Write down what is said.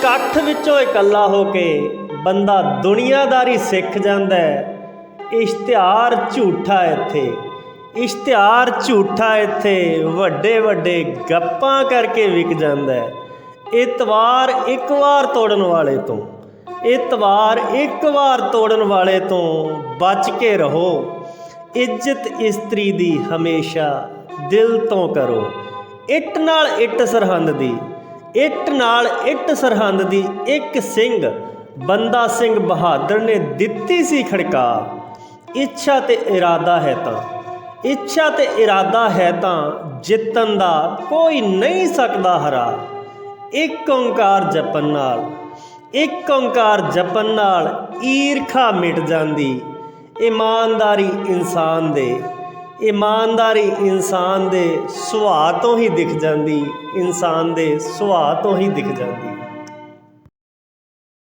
ਇਕੱਠ ਵਿੱਚੋਂ ਇਕੱਲਾ ਹੋ ਕੇ ਬੰਦਾ ਦੁਨੀਆਦਾਰੀ ਸਿੱਖ ਜਾਂਦਾ ਹੈ। ਇਸ਼ਤਿਹਾਰ ਝੂਠਾ ਇੱਥੇ, ਇਸ਼ਤਿਹਾਰ ਝੂਠਾ ਇੱਥੇ, ਵੱਡੇ ਵੱਡੇ ਗੱਪਾਂ ਕਰਕੇ ਵਿਕ ਜਾਂਦਾ ਹੈ। ਇਤਵਾਰ ਇੱਕ ਵਾਰ ਤੋੜਨ ਵਾਲੇ ਤੋਂ ਇਤਵਾਰ ਇੱਕ ਵਾਰ ਤੋੜਨ ਵਾਲੇ ਤੋਂ ਬਚ ਕੇ ਰਹੋ। ਇੱਜ਼ਤ ਇਸਤਰੀ ਦੀ ਹਮੇਸ਼ਾ ਦਿਲ ਤੋਂ ਕਰੋ। ਇੱਟ ਨਾਲ ਇੱਟ ਸਰਹੰਦ ਦੀ ਇੱਟ ਨਾਲ ਇੱਟ ਸਰਹੰਦ ਦੀ ਇੱਕ ਸਿੰਘ, ਬੰਦਾ ਸਿੰਘ ਬਹਾਦਰ ਨੇ ਦਿੱਤੀ ਸੀ ਖੜਕਾ। ਇੱਛਾ ਤੇ ਇਰਾਦਾ ਹੈ ਤਾਂ। ਇੱਛਾ ਤੇ ਇਰਾਦਾ ਹੈ ਤਾਂ ਜਿੱਤਣ ਦਾ ਕੋਈ ਨਹੀਂ ਸਕਦਾ ਹਰਾ। ਇੱਕ ਓੰਕਾਰ ਜਪਨ ਨਾਲ, ਇੱਕ ਓੰਕਾਰ ਜਪਨ ਨਾਲ ਈਰਖਾ ਮਿਟ ਜਾਂਦੀ। ਇਮਾਨਦਾਰੀ ਇਨਸਾਨ ਦੇ ਇਮਾਨਦਾਰੀ ਇਨਸਾਨ ਦੇ ਸੁਭਾਅ ਤੋਂ ਹੀ ਦਿਖ ਜਾਂਦੀ, ਇਨਸਾਨ ਦੇ ਸੁਭਾਅ ਤੋਂ ਹੀ ਦਿਖ ਜਾਂਦੀ।